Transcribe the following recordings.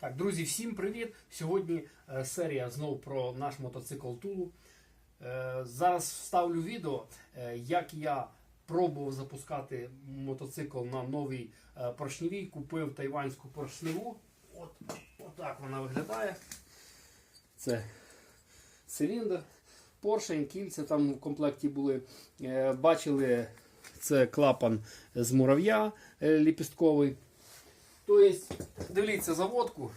Так, друзі, всім привіт! Сьогодні е, серія знов про наш мотоцикл Тулу. Е, зараз вставлю відео, е, як я пробував запускати мотоцикл на новій поршневій. Купив тайванську поршневу. От, отак вона виглядає. Це циліндр, поршень, кільця там в комплекті були. Бачили, це клапан з мурав'я ліпістковий. Тобто, дивіться заводку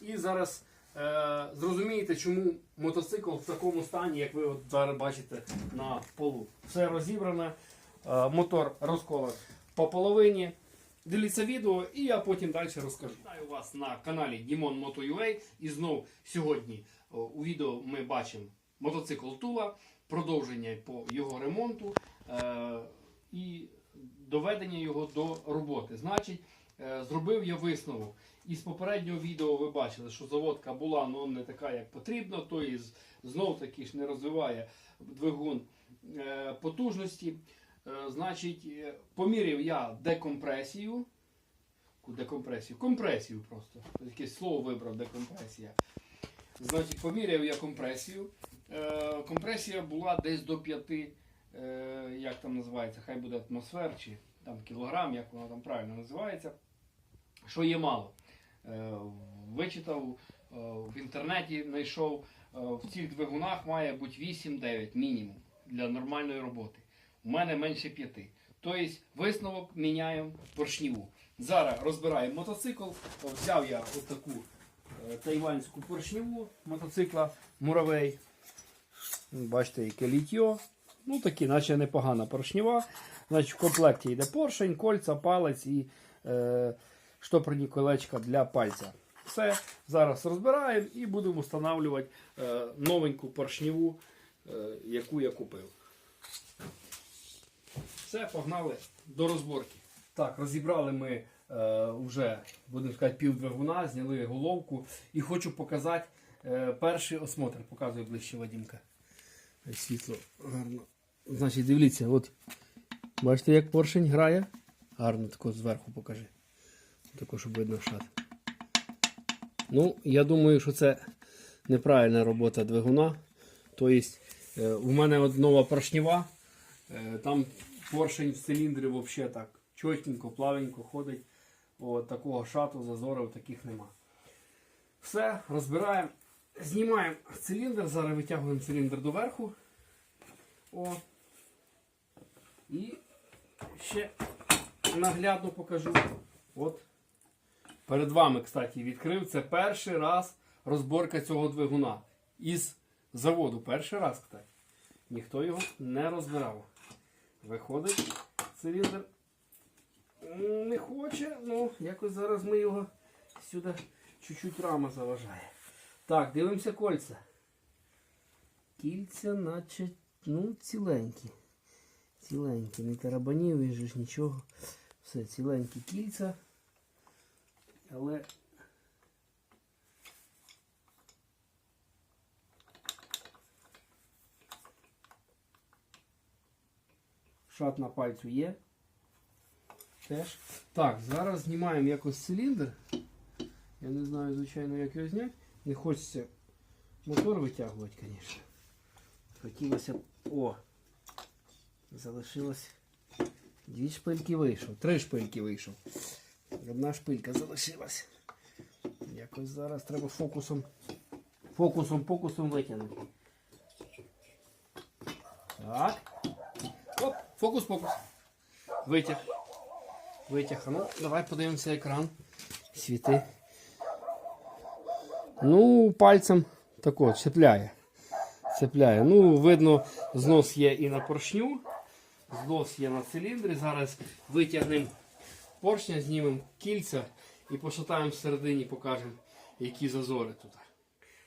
і зараз е, зрозумієте, чому мотоцикл в такому стані, як ви от зараз бачите на полу. Все розібране, е, мотор розколот по половині. Дивіться відео і я потім далі розкажу. Вітаю вас на каналі Dimon Moto.ua і знов сьогодні о, у відео ми бачимо мотоцикл Тула, продовження по його ремонту е, і доведення його до роботи. Значить, е, зробив я висновок. Із попереднього відео ви бачили, що заводка була ну, не така, як потрібно, тобто знов таки ж не розвиває двигун е, потужності. Е, Значить, е, поміряв я декомпресію. Декомпресію. Компресію просто. Якесь слово вибрав декомпресія. Значить, поміряв я компресію. Е, компресія була десь до 5, е, як там називається, хай буде атмосфер чи там кілограм, як воно там правильно називається. Що є мало. Е, вичитав е, в інтернеті, знайшов е, в цих двигунах має бути 8-9 мінімум для нормальної роботи. У мене менше 5. Тобто висновок міняємо поршніву. Зараз розбираємо мотоцикл. Взяв я ось таку е, тайванську поршневу мотоцикла Муравей. Бачите, яке літьо. Ну такі, наче непогана поршнева. Значить, в комплекті йде поршень, кольця, палець і е, штопорні колечка для пальця. Все, зараз розбираємо і будемо встановлювати е, новеньку поршневу, е, яку я купив. Все, погнали до розборки. Так, розібрали ми е, вже, будемо сказати, пів зняли головку і хочу показати е, перший осмотр. Показую ближче Вадімка. Світло гарно. Значить, дивіться, от бачите, як поршень грає. Гарно тако зверху покажи. Тако, щоб видно шат. Ну, я думаю, що це неправильна робота двигуна. Тобто, е, у мене от нова поршнева. Е, Там поршень в циліндрі взагалі так чотенько, плавненько ходить. От такого шату, зазорів таких нема. Все, розбираємо. Знімаємо циліндр, зараз витягуємо циліндр доверху. О. І ще наглядно покажу. От. Перед вами, кстати, відкрив. Це перший раз розборка цього двигуна. Із заводу. Перший раз, кстати. Ніхто його не розбирав. Виходить циліндр. Не хоче, ну, якось зараз ми його сюди чуть-чуть рама заважає. Так, дивимося кольця. Кільця, наче, ну, ціленькі. Ціленькі, не тарабанів, він же ж нічого. Все, ціленькі кільця. Але шат на пальцю є. Теж. Так, зараз знімаємо якось циліндр. Я не знаю, звичайно, як його зняти. Не хочеться мотор витягувати, звісно. Хотілося б. О! Залишилось. Дві шпильки вийшов. Три шпильки вийшов. Одна шпилька залишилась. Якось зараз треба фокусом. Фокусом, фокусом витягнути. Так. Оп, фокус, фокус. Витяг. Витяг. Ну, давай подивимося екран. Світи. Ну, пальцем тако, цепляє. Цепляє. Ну, видно, знос є і на поршню, знос є на циліндрі. Зараз витягнемо поршня, знімемо кільця і пошатаємо всередині, покажемо, які зазори тут.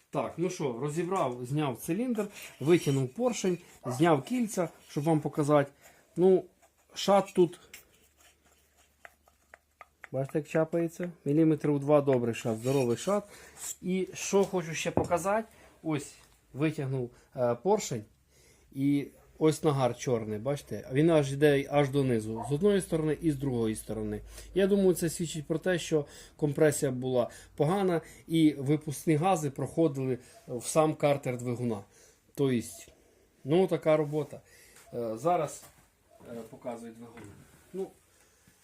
Так, ну що, розібрав, зняв циліндр, витягнув поршень, зняв кільця, щоб вам показати. Ну, шат тут. Бачите, як чапається? Міліметрів 2 добрий шат, здоровий шат. І що хочу ще показати, ось витягнув е, поршень. І ось нагар чорний, бачите? Він аж йде аж донизу, з одної сторони і з другої сторони. Я думаю, це свідчить про те, що компресія була погана і випускні гази проходили в сам картер двигуна. Тобто, ну така робота. Е, Зараз е, показує двигун. Ну,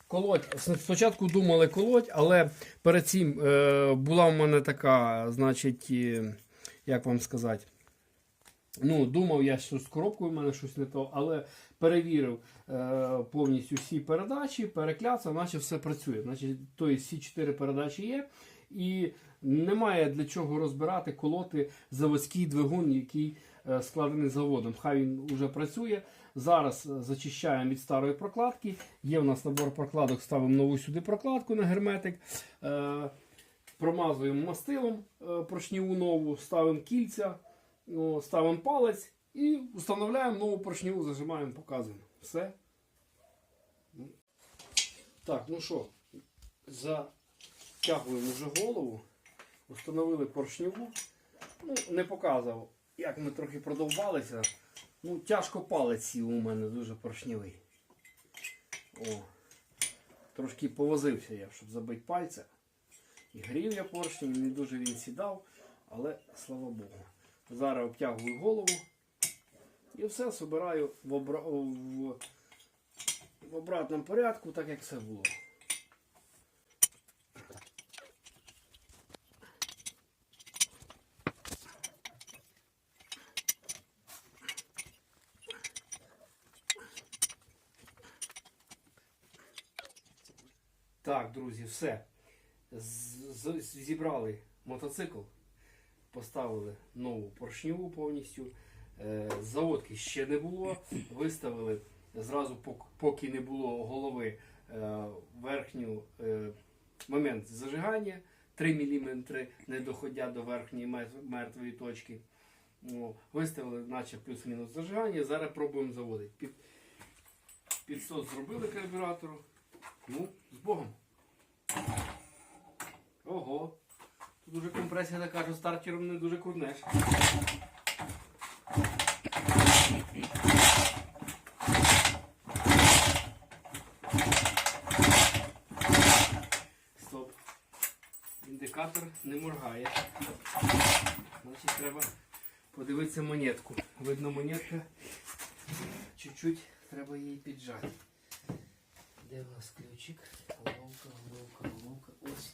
колоть. Спочатку думали колоть, але перед цим е, була в мене така, значить, як вам сказати. Ну, думав я, що з коробкою в мене щось не то, але перевірив е, повністю всі передачі, перекляцав, наче все працює. Значить, тобто всі чотири передачі є. І немає для чого розбирати, колоти заводський двигун, який е, складений заводом. Хай він вже працює. Зараз е, зачищаємо від старої прокладки. Є у нас набор прокладок, ставимо нову сюди прокладку на герметик. Е, промазуємо мастилом е, поршневу нову, ставимо кільця, ну, ставимо палець і встановляємо нову поршневу, зажимаємо, показуємо. Все. Так, ну що, затягуємо вже голову, встановили поршневу. Ну, не показував, як ми трохи продовбалися. Ну, тяжко палець у мене дуже поршневий. О, трошки повозився я, щоб забити пальця. І грів я поршнем, не дуже він сідав, але слава Богу. Зараз обтягую голову і все збираю в, обра... в... в обратному порядку, так як все було. Так, друзі, все. З- з- Зібрали мотоцикл, поставили нову поршневу повністю. Е, Заводки ще не було. Виставили зразу, поки не було голови, е, верхню е, момент зажигання 3 мм, не доходя до верхньої мертвої точки. Виставили, наче плюс-мінус зажигання. Зараз пробуємо заводити. Під, підсос зробили карбюратору. Ну, з Богом. Ого. Тут уже компресія така, що стартером не дуже курнеш. Стоп. Індикатор не моргає. Значить треба подивитися монетку. Видно монетка. Чуть-чуть треба її піджати. Де у нас ключик? Головка, головка, головка. Ось.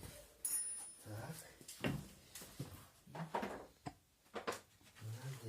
Так. На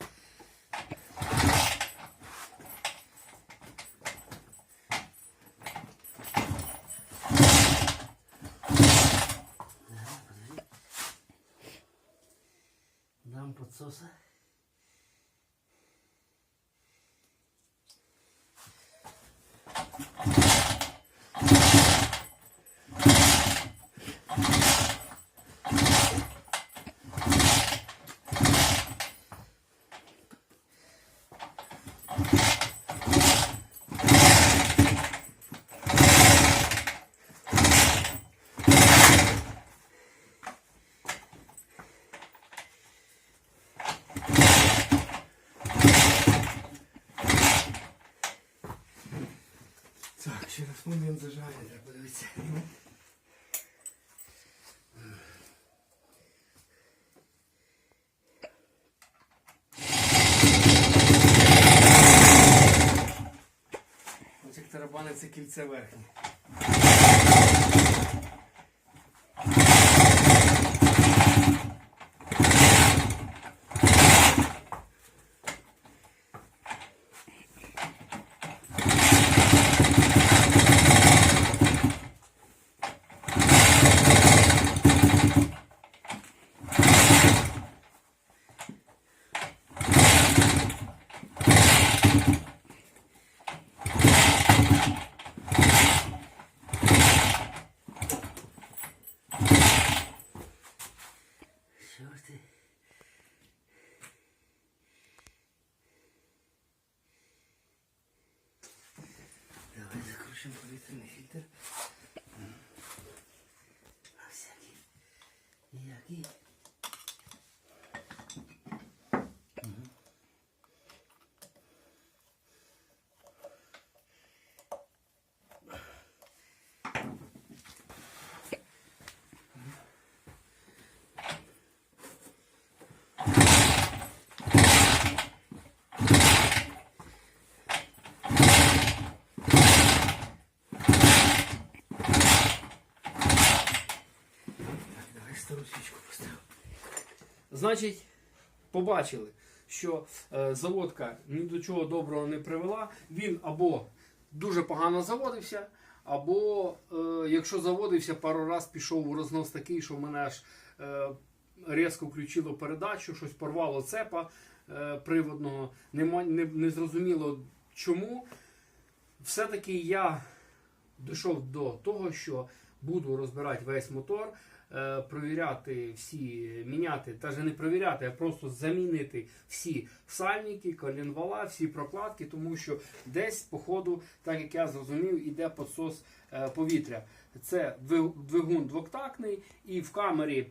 Така компресія, що це ще раз момент зажає, треба подивитися. Ось як тарабани це кільце верхнє. Пишемо повітряний фільтр. Ось який. Який. Так, Значить, побачили, що е, заводка ні до чого доброго не привела. Він або дуже погано заводився, або е, якщо заводився, пару раз пішов у рознос такий, що в мене аж е, різко включило передачу, щось порвало цепа приводного. Не, зрозуміло чому. Все-таки я дійшов до того, що буду розбирати весь мотор, провіряти всі, міняти, навіть не провіряти, а просто замінити всі сальники, колінвала, всі прокладки, тому що десь, по ходу, так як я зрозумів, іде підсос е, повітря. Це двигун двоктактний, і в камері,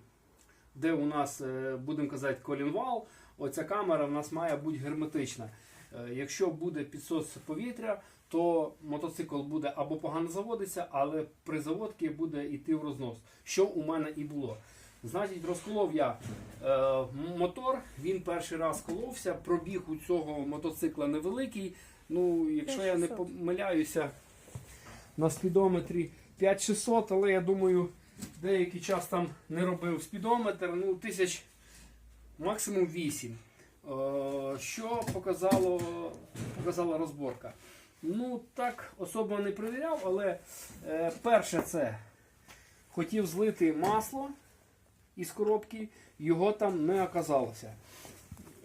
де у нас, е, будемо казати, колінвал, оця камера в нас має бути герметична. Е, Якщо буде підсос повітря, то мотоцикл буде або погано заводитися, але при заводці буде йти в рознос, що у мене і було. Значить, розколов я е, мотор, він перший раз коловся, пробіг у цього мотоцикла невеликий. Ну, якщо я не помиляюся, на спідометрі 5600, але я думаю, деякий час там не робив спідометр, ну, тисяч максимум 8. Е, Що показало, показала розборка? Ну, так особо не перевіряв, але е, перше це хотів злити масло із коробки, його там не оказалося.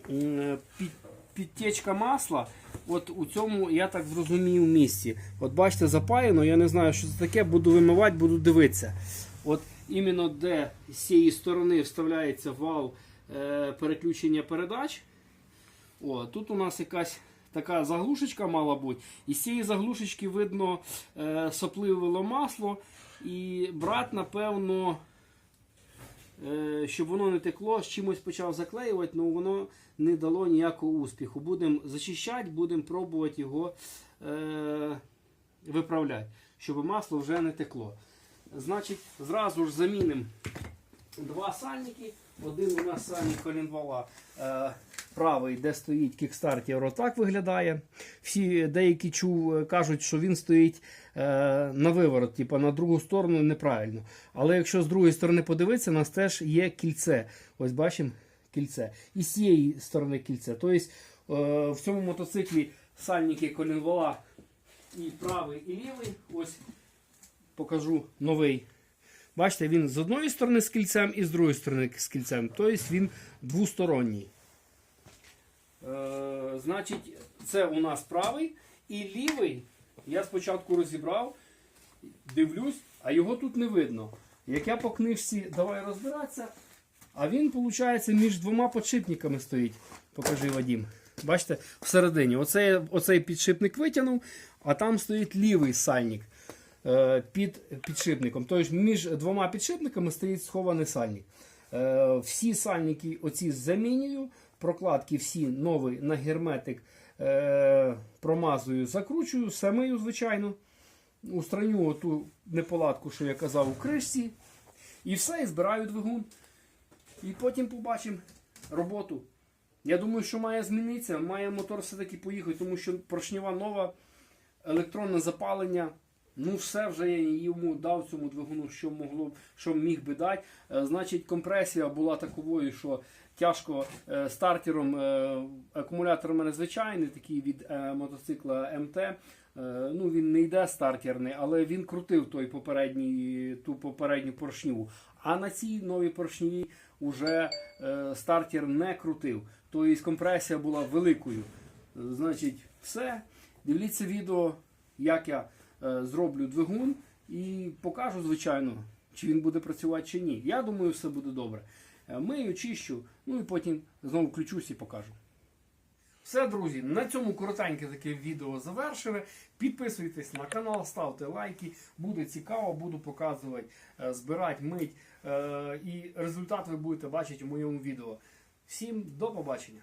Е, Під, підтечка масла, от у цьому, я так зрозумів, місці. От бачите, запаяно, я не знаю, що це таке, буду вимивати, буду дивитися. От іменно де з цієї сторони вставляється вал е, переключення передач. О, тут у нас якась така заглушечка мала бути. І з цієї заглушечки видно е, сопливило масло. І брат, напевно, е, щоб воно не текло, з чимось почав заклеювати, але воно не дало ніякого успіху. Будемо зачищати, будемо пробувати його е, виправляти, щоб масло вже не текло. Значить, зразу ж замінимо два сальники. Один у нас сальник колінвала е, правий, де стоїть кікстартер, отак виглядає. Всі деякі чув, е, кажуть, що він стоїть е, на виворот, типу на другу сторону неправильно. Але якщо з другої сторони подивитися, у нас теж є кільце. Ось бачимо кільце. І з цієї сторони кільце. Тобто в цьому мотоциклі сальники колінвала і правий, і лівий. Ось покажу новий. Бачите, він з одної сторони з кільцем і з другої сторони з кільцем. Тобто він двосторонній. Е, значить, це у нас правий і лівий. Я спочатку розібрав, дивлюсь, а його тут не видно. Як я по книжці давай розбиратися, а він, виходить, між двома подшипниками стоїть. Покажи Вадім. Бачите, всередині. Оцей, оцей підшипник витягнув, а там стоїть лівий сальник під підшипником. Тобто між двома підшипниками стоїть схований сальник. Е, Всі сальники оці замінюю, прокладки всі нові на герметик е, промазую, закручую, самию, звичайно. Устраню ту неполадку, що я казав у кришці. І все, і збираю двигун. І потім побачимо роботу. Я думаю, що має змінитися, має мотор все-таки поїхати, тому що поршнева нова, електронне запалення. Ну, все вже я йому дав цьому двигуну, що могло, що міг би дати. Е, Значить, компресія була таковою, що тяжко е, стартером. Е, акумулятор у мене звичайний, такий від мотоцикла МТ. Ну, він не йде стартерний, але він крутив той попередній, ту попередню поршню. А на цій новій поршневій уже е, стартер не крутив. Тобто компресія була великою. Значить, все. Дивіться відео, як я зроблю двигун і покажу, звичайно, чи він буде працювати чи ні. Я думаю, все буде добре. Е, Мию, чищу, ну і потім знову включусь і покажу. Все, друзі, на цьому коротеньке таке відео завершили. Підписуйтесь на канал, ставте лайки. Буде цікаво, буду показувати, е, збирати, мить. Е, І результат ви будете бачити у моєму відео. Всім до побачення!